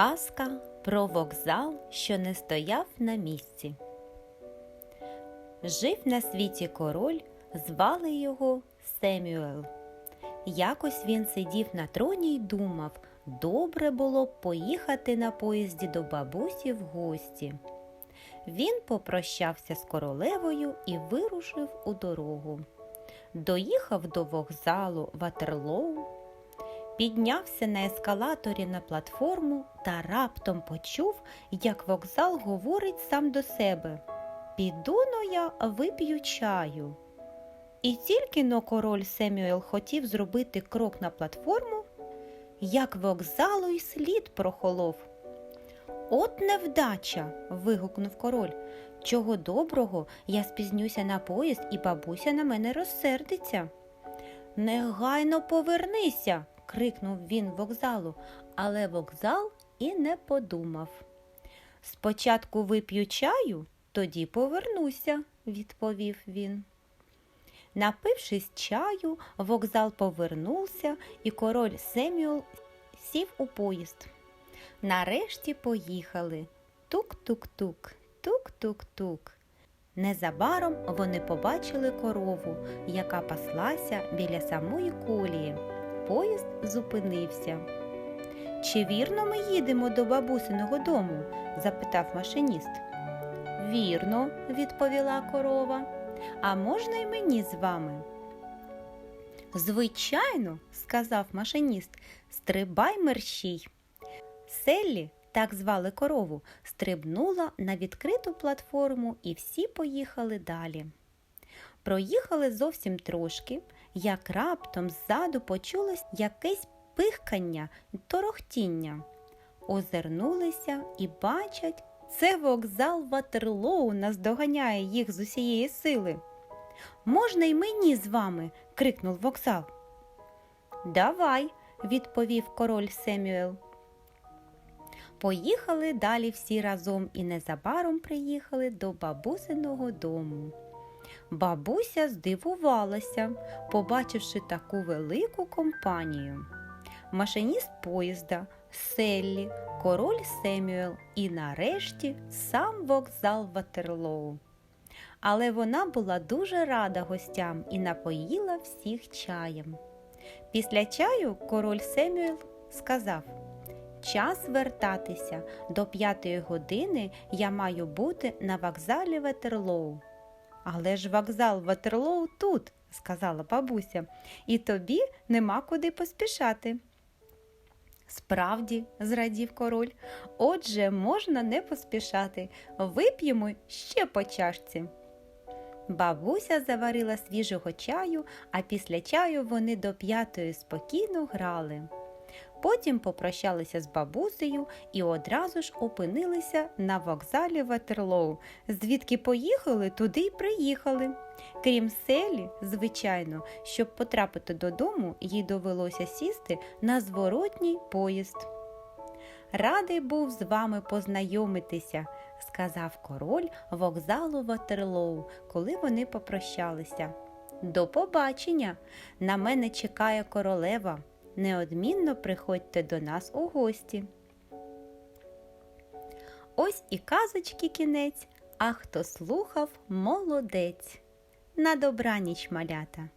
Казка про вокзал, що не стояв на місці. Жив на світі король, звали його Семюел. Якось він сидів на троні й думав, добре було б поїхати на поїзді до бабусі в гості. Він попрощався з королевою і вирушив у дорогу. Доїхав до вокзалу Ватерлоу, піднявся на ескалаторі на платформу та раптом почув, як вокзал говорить сам до себе Піду но я вип'ю чаю. І тільки но король Семюел хотів зробити крок на платформу, як вокзалу й слід прохолов. От невдача. вигукнув король. Чого доброго, я спізнюся на поїзд, і бабуся на мене розсердиться. Негайно повернися. Крикнув він вокзалу, але вокзал і не подумав. Спочатку вип'ю чаю, тоді повернуся, відповів він. Напившись чаю, вокзал повернувся, і король Семюел сів у поїзд. Нарешті поїхали. Тук-тук-тук, тук-тук-тук. Незабаром вони побачили корову, яка паслася біля самої колії. Поїзд зупинився. Чи вірно ми їдемо до бабусиного дому? запитав машиніст. Вірно, відповіла корова. А можна й мені з вами? Звичайно, сказав машиніст, стрибай мерщій. Селлі, так звали корову, стрибнула на відкриту платформу і всі поїхали далі. Проїхали зовсім трошки, як раптом ззаду почулось якесь пихкання торохтіння. Озирнулися і бачать, це вокзал Ватерлоу наздоганяє їх з усієї сили. Можна й мені з вами? крикнув вокзал. Давай, відповів король Семюел. Поїхали далі всі разом і незабаром приїхали до бабусиного дому. Бабуся здивувалася, побачивши таку велику компанію. Машиніст поїзда, Селлі, король Семюел і нарешті сам вокзал Ватерлоу. Але вона була дуже рада гостям і напоїла всіх чаєм. Після чаю король Семюел сказав Час вертатися. До п'ятої години я маю бути на вокзалі Ватерлоу. Але ж вокзал Ватерлоу тут, сказала бабуся, і тобі нема куди поспішати. Справді, зрадів король, отже, можна не поспішати. Вип'ємо ще по чашці. Бабуся заварила свіжого чаю, а після чаю вони до п'ятої спокійно грали. Потім попрощалися з бабусею і одразу ж опинилися на вокзалі Ватерлоу, звідки поїхали, туди й приїхали. Крім селі, звичайно, щоб потрапити додому, їй довелося сісти на зворотній поїзд. Радий був з вами познайомитися, сказав король вокзалу Ватерлоу, коли вони попрощалися. До побачення! На мене чекає королева. Неодмінно приходьте до нас у гості. Ось і казочки кінець, а хто слухав молодець. На добраніч малята!